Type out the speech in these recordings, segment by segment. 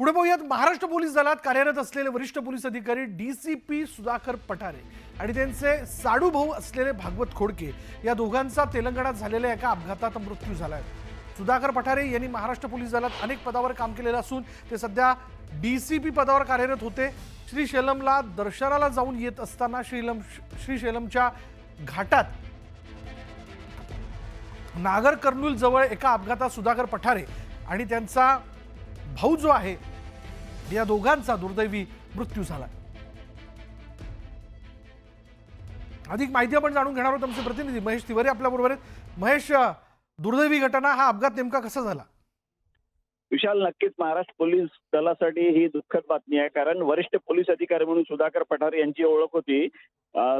पुढे पाहूयात महाराष्ट्र पोलीस दलात कार्यरत असलेले वरिष्ठ पोलीस अधिकारी D C P Sudhakar Pathare आणि त्यांचे साडू भाऊ असलेले भागवत खोडके या दोघांचा तेलंगणात झालेल्या एका अपघातात मृत्यू झाला आहे सुधाकर पठारे यांनी महाराष्ट्र पोलीस दलात अनेक पदावर काम केलेलं असून ते सध्या डी सी पी पदावर कार्यरत होते. श्रीशैलमला दर्शनाला जाऊन येत असताना श्रीलम श्रीशैलमच्या घाटात नागर कर्नूल जवळ एका अपघातात सुधाकर पठारे आणि त्यांचा भाऊ जो आहे या दोघांचा दुर्दैवी मृत्यू झाला. अधिक माहिती आपण जाणून घेणार आहोत आमचे प्रतिनिधी महेश तिवारी आपल्याबरोबर आहेत. महेश दुर्दैवी घटना हा अपघात नेमका कसा झाला? विशाल नक्कीच महाराष्ट्र पोलीस दलासाठी ही दुःखद बातमी आहे. कारण वरिष्ठ पोलीस अधिकारी म्हणून सुधाकर पठारे यांची ओळख होती.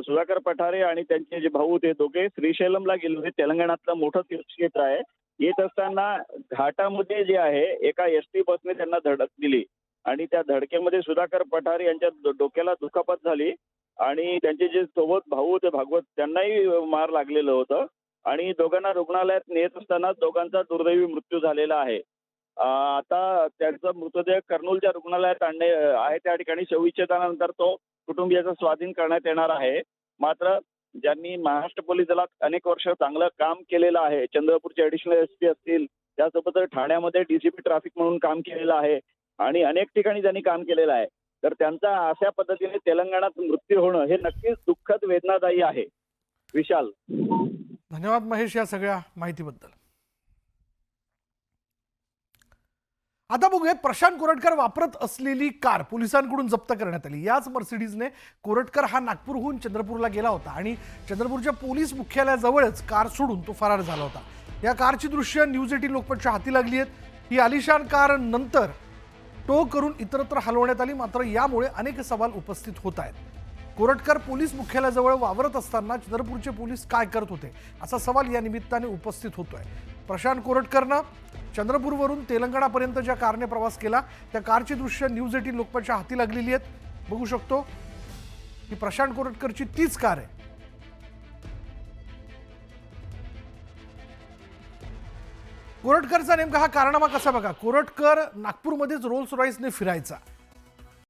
सुधाकर पठारे आणि त्यांचे जे भाऊ ते दोघे श्रीशैलमला गेले होते. तेलंगणातलं मोठं तीर्थक्षेत्र आहे. येत असताना घाटामध्ये जे आहे एका एस टी बसने त्यांना धडक दिली. आणि त्या धडकेमध्ये सुधाकर पठारे यांच्या डोक्याला दुखापत झाली. आणि त्यांचे जे सोबत भाऊ होते भागवत त्यांनाही मार लागलेलं होतं. आणि दोघांना रुग्णालयात नेत असताना दोघांचा दुर्दैवी मृत्यू झालेला आहे. आता त्यांचा मृतदेह कर्नूलच्या रुग्णालयात आणणे आहे त्या ठिकाणी. शवविच्छेदनानंतर तो कुटुंबियाचा स्वाधीन करण्यात येणार आहे. मात्र ज्यांनी महाराष्ट्र पोलीस दलात अनेक वर्ष चांगलं काम केलेलं आहे चंद्रपूरचे ऍडिशनल एस पी असतील त्यासोबत ठाण्यामध्ये डीसीपी ट्रॅफिक म्हणून काम केलेलं आहे आणि अनेक ठिकाणी त्यांनी काम केलेलं आहे. तर त्यांचा अशा पद्धतीने तेलंगणात मृत्यू होणं हे नक्कीच दुःखद वेदनादायी आहे. विशाल. धन्यवाद महेश या सगळ्या माहितीबद्दल. आता बघूयात प्रशांत कोरटकर वापरत असलेली कार पोलिसांकडून जप्त करण्यात आली. याच मर्सिडीजने कोरटकर हा नागपूरहून चंद्रपूरला गेला होता आणि चंद्रपूरच्या पोलीस मुख्यालयाजवळच कार सोडून तो फरार झाला होता. या कारची दृश्य न्यूज एटीन लोकपतच्या हाती लागली आहेत. ही आलिशान कार नंतर टो करून इतरत्र हलवण्यात आली मात्र यामुळे अनेक सवाल उपस्थित होत आहेत. कोरटकर पोलीस मुख्यालयाजवळ वावरत असताना चंद्रपूरचे पोलीस काय करत होते असा सवाल या निमित्ताने उपस्थित होतोय. प्रशांत कोरटकरनं चंद्रपूरवरून तेलंगणापर्यंत ज्या कारने प्रवास केला. त्या कारची दृश्य न्यूज एटीन लोकपालच्या हाती लागलेली आहेत. बघू शकतो की प्रशांत कोरटकरची तीच कार आहे. कोरटकरचा नेमका हा कारनामा कसा बघा? कोरटकर नागपूरमध्येच रोल्स रॉईसने फिरायचा.